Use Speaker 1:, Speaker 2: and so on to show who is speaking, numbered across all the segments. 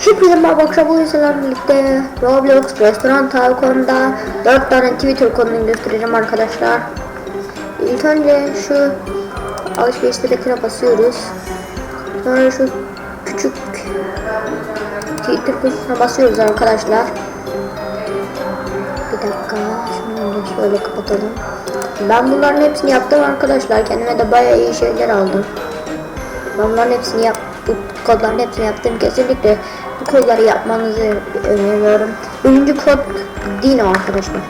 Speaker 1: Hepinize merhaba akşam bu insanlarla birlikte Roblox Restoran Tycoon'da 4 tane Twitter konunu göstereceğim arkadaşlar. İlk önce şu alışveriş sepetine basıyoruz. Sonra şu küçük Twitter kutusuna basıyoruz arkadaşlar. Bir dakika şunu şöyle kapatalım. Ben bunların hepsini yaptım arkadaşlar. Kendime de bayağı iyi şeyler aldım. Ben bunların hepsini yap bu kodların hepsini yaptım. Kesinlikle bu kodları yapmanızı öneriyorum. Birinci kod Dino arkadaşlar.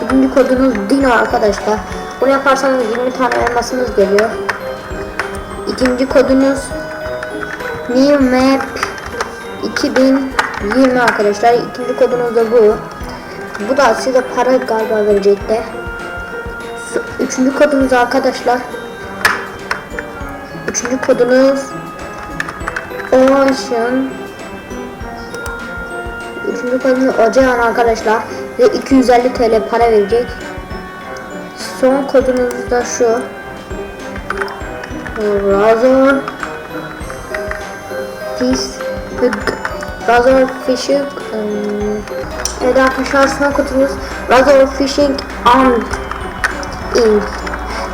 Speaker 1: Birinci kodunuz Dino arkadaşlar. Bunu yaparsanız 20 tane elmasınız geliyor. İkinci kodunuz New Map 2020 arkadaşlar. İkinci kodunuz da bu. Bu da size para galiba verecekti. Üçüncü kodunuz arkadaşlar. Üçüncü kodunuz Ocean Üçüncü kodunuz Ocean arkadaşlar. Ve 250 TL para verecek. Son kodunuz da şu. Razor. Fish. Razor Fishing Evet arkadaşlar son kodunuz Razor Fishing and Ink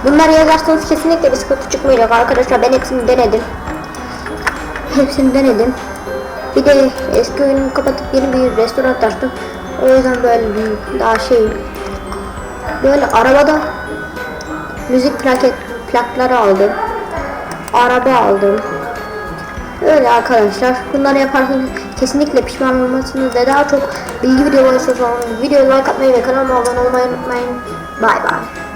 Speaker 1: Bunları yazarsanız kesinlikle bir sıkıntı çıkmayacak arkadaşlar. Ben hepsini denedim. Hepsini denedim. Bir de eski oyunumu kapatıp yeni bir restoran açtım. O yüzden böyle bir daha şey böyle arabada müzik plaket plakları aldım. Araba aldım. Öyle arkadaşlar. Bunları yaparsanız kesinlikle pişman olmazsınız ve daha çok bilgi videoları istiyorsanız videoya like atmayı ve kanalıma abone olmayı unutmayın. Bay bay.